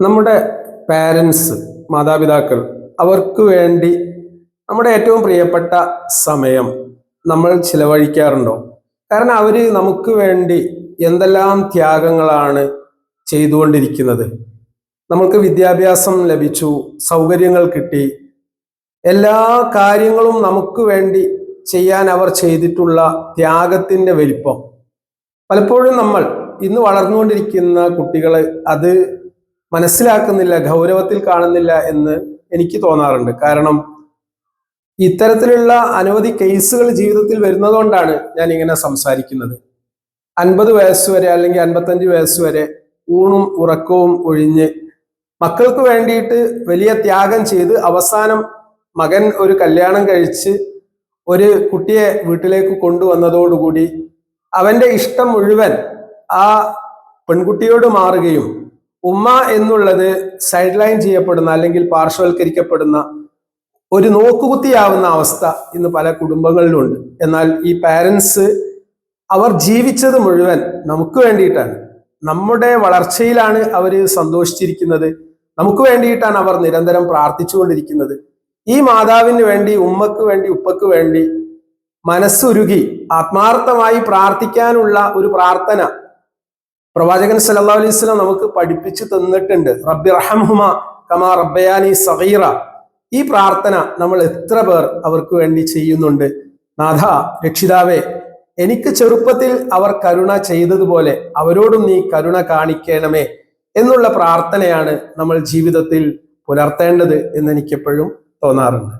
നമ്മുടെ പാരൻസ് മാതാപിതാക്കൾ അവർക്ക് വേണ്ടി നമ്മുടെ ഏറ്റവും പ്രിയപ്പെട്ട സമയം നമ്മൾ ചിലവഴിക്കാറുണ്ടോ? കാരണം അവർ നമുക്ക് വേണ്ടി എന്തെല്ലാം ത്യാഗങ്ങളാണ് ചെയ്തുകൊണ്ടിരിക്കുന്നത്. നമ്മൾക്ക് വിദ്യാഭ്യാസം ലഭിച്ചു സൗകര്യങ്ങൾ കിട്ടി. എല്ലാ കാര്യങ്ങളും നമുക്ക് വേണ്ടി ചെയ്യാൻ അവർ ചെയ്തിട്ടുള്ള ത്യാഗത്തിന്റെ വലിപ്പം. പലപ്പോഴും നമ്മൾ ഇന്ന് വളർന്നുകൊണ്ടിരിക്കുന്ന കുട്ടികൾ അത് മനസ്സിലാക്കുന്നില്ല ഗൗരവത്തിൽ കാണുന്നില്ല എന്ന് എനിക്ക് തോന്നാറുണ്ട്. കാരണം ഇത്തരത്തിലുള്ള അനവധി കേസുകൾ ജീവിതത്തിൽ വരുന്നതുകൊണ്ടാണ് ഞാൻ ഇങ്ങനെ സംസാരിക്കുന്നത്. അൻപത് വയസ്സ് വരെ അല്ലെങ്കിൽ അൻപത്തഞ്ച് വയസ്സ് വരെ ഊണും ഉറക്കവും ഒഴിഞ്ഞ് മക്കൾക്ക് വേണ്ടിയിട്ട് വലിയ ത്യാഗം ചെയ്ത് അവസാനം മകൻ ഒരു കല്യാണം കഴിച്ച് ഒരു കുട്ടിയെ വീട്ടിലേക്ക് കൊണ്ടുവന്നതോടുകൂടി അവന്റെ ഇഷ്ടം മുഴുവൻ ആ പെൺകുട്ടിയോട് മാറുകയും ഉമ്മ എന്നുള്ളത് സൈഡ് ലൈൻ ചെയ്യപ്പെടുന്ന അല്ലെങ്കിൽ പാർശ്വവൽക്കരിക്കപ്പെടുന്ന ഒരു നോക്കുകുത്തിയാവുന്ന അവസ്ഥ ഇന്ന് പല കുടുംബങ്ങളിലുണ്ട്. എന്നാൽ ഈ പാരൻസ് അവർ ജീവിച്ചത് മുഴുവൻ നമുക്ക് വേണ്ടിയിട്ടാണ്. നമ്മുടെ വളർച്ചയിലാണ് അവർ സന്തോഷിച്ചിരിക്കുന്നത്. നമുക്ക് വേണ്ടിയിട്ടാണ് അവർ നിരന്തരം പ്രാർത്ഥിച്ചുകൊണ്ടിരിക്കുന്നത്. ഈ മാതാവിന് വേണ്ടി ഉമ്മക്ക് വേണ്ടി ഉപ്പക്ക് വേണ്ടി മനസ്സുരുകി ആത്മാർത്ഥമായി പ്രാർത്ഥിക്കാനുള്ള ഒരു പ്രാർത്ഥന പ്രവാചകൻ സല്ലല്ലാഹു അലൈഹി സ്വലം നമുക്ക് പഠിപ്പിച്ചു തന്നിട്ടുണ്ട്. റബ്ബി റഹംഹുമ കമാ റബ്ബയാനി സഹീറ ഈ പ്രാർത്ഥന നമ്മൾ എത്ര പേർ അവർക്ക് വേണ്ടി ചെയ്യുന്നുണ്ട്? നാഥ രക്ഷിതാവേ എനിക്ക് ചെറുപ്പത്തിൽ അവർ കരുണ ചെയ്തതുപോലെ അവരോടും നീ കരുണ കാണിക്കണമേ എന്നുള്ള പ്രാർത്ഥനയാണ് നമ്മൾ ജീവിതത്തിൽ പുലർത്തേണ്ടത് എന്ന് എനിക്കെപ്പോഴും തോന്നാറുണ്ട്.